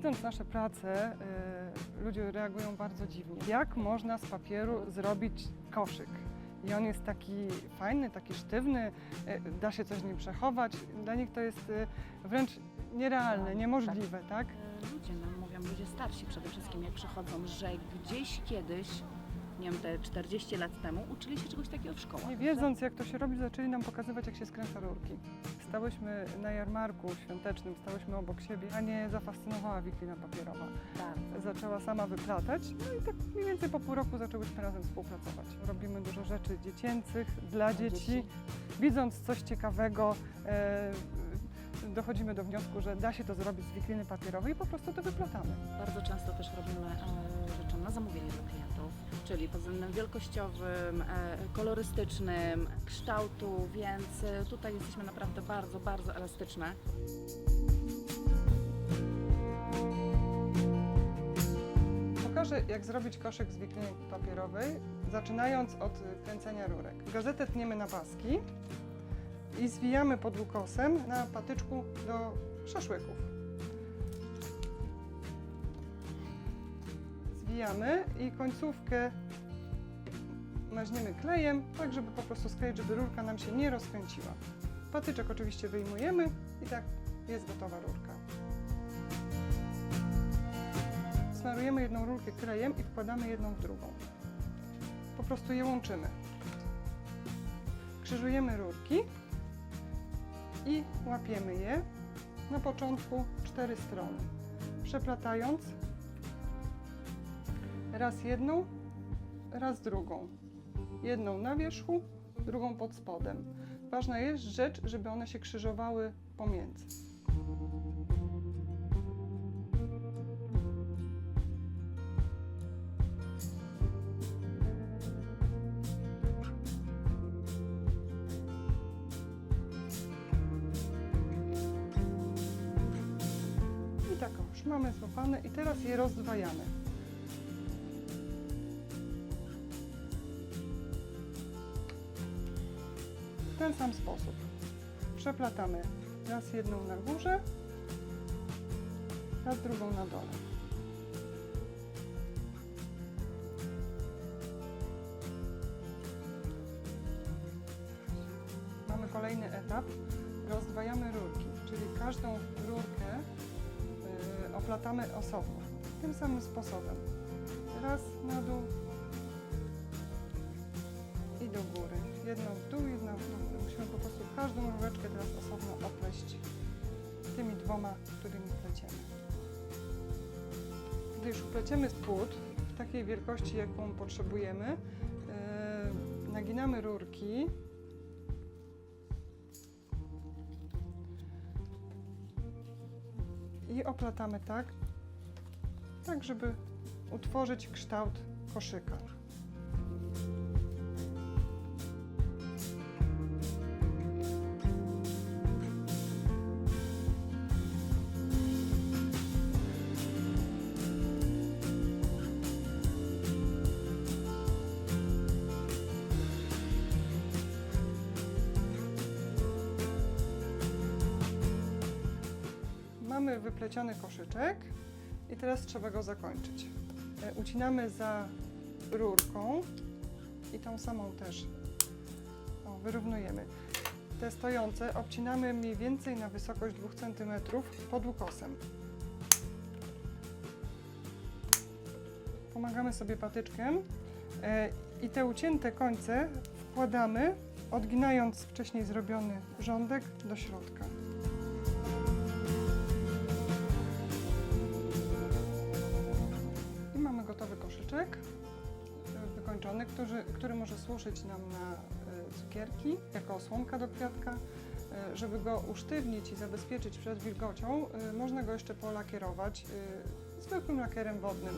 Widząc nasze prace, y, ludzie reagują bardzo dziwnie. Jak można z papieru zrobić koszyk? I on jest taki fajny, taki sztywny, y, da się coś w nim przechować. Dla nich to jest y, wręcz nierealne, Tak, niemożliwe, tak? E, Ludzie nam mówią, ludzie starsi przede wszystkim, jak przychodzą, że gdzieś kiedyś, wiem, te 40 lat temu, uczyli się czegoś takiego w szkołach. Nie wiedząc, jak to się robi, zaczęli nam pokazywać, jak się skręca rurki. Stałyśmy na jarmarku świątecznym, stałyśmy obok siebie, a nie zafascynowała wiklina papierowa. Tak. Zaczęła sama wyplatać, no i tak mniej więcej po pół roku zaczęłyśmy razem współpracować. Robimy dużo rzeczy dziecięcych, dla dzieci. Widząc coś ciekawego, e, dochodzimy do wniosku, że da się to zrobić z wikliny papierowej i po prostu to wyplatamy. Bardzo często też robimy e, rzeczy na zamówienie dla klientów, czyli pod względem wielkościowym, e, kolorystycznym, kształtu, więc e, tutaj jesteśmy naprawdę bardzo, bardzo elastyczne. Pokażę, jak zrobić koszyk z wikliny papierowej, zaczynając od kręcenia rurek. Gazetę tniemy na paski i zwijamy podłukosem na patyczku do szaszłyków. Zwijamy i końcówkę maźniemy klejem, tak żeby po prostu skleić, żeby rurka nam się nie rozkręciła. Patyczek oczywiście wyjmujemy i tak jest gotowa rurka. Smarujemy jedną rurkę klejem i wkładamy jedną w drugą. Po prostu je łączymy. Krzyżujemy rurki i łapiemy je na początku cztery strony. Przeplatając raz jedną, raz drugą. Jedną na wierzchu, drugą pod spodem. Ważna jest rzecz, żeby one się krzyżowały pomiędzy. I tak o, już mamy złapane i teraz je rozdwajamy. W ten sam sposób. Przeplatamy raz jedną na górze, raz drugą na dole. Mamy kolejny etap. Rozdwajamy rurki, czyli każdą rurkę oplatamy osobno. Tym samym sposobem. Raz na dół i do góry. Jedną w dół, jedną w dół. Musimy po prostu każdą rureczkę teraz osobno opleść tymi dwoma, którymi pleciemy. Gdy już upleciemy spód w takiej wielkości, jaką potrzebujemy, yy, naginamy rurki i oplatamy tak, tak żeby utworzyć kształt koszyka. Mamy wypleciony koszyczek i teraz trzeba go zakończyć. E, Ucinamy za rurką i tą samą też o, wyrównujemy. Te stojące obcinamy mniej więcej na wysokość 2 cm pod ukosem. Pomagamy sobie patyczkiem e, i te ucięte końce wkładamy, odginając wcześniej zrobiony rządek do środka. Gotowy koszyczek e, wykończony, który, który może służyć nam na e, cukierki, jako osłonka do kwiatka. E, Żeby go usztywnić i zabezpieczyć przed wilgocią, można go jeszcze polakierować zwykłym lakierem wodnym.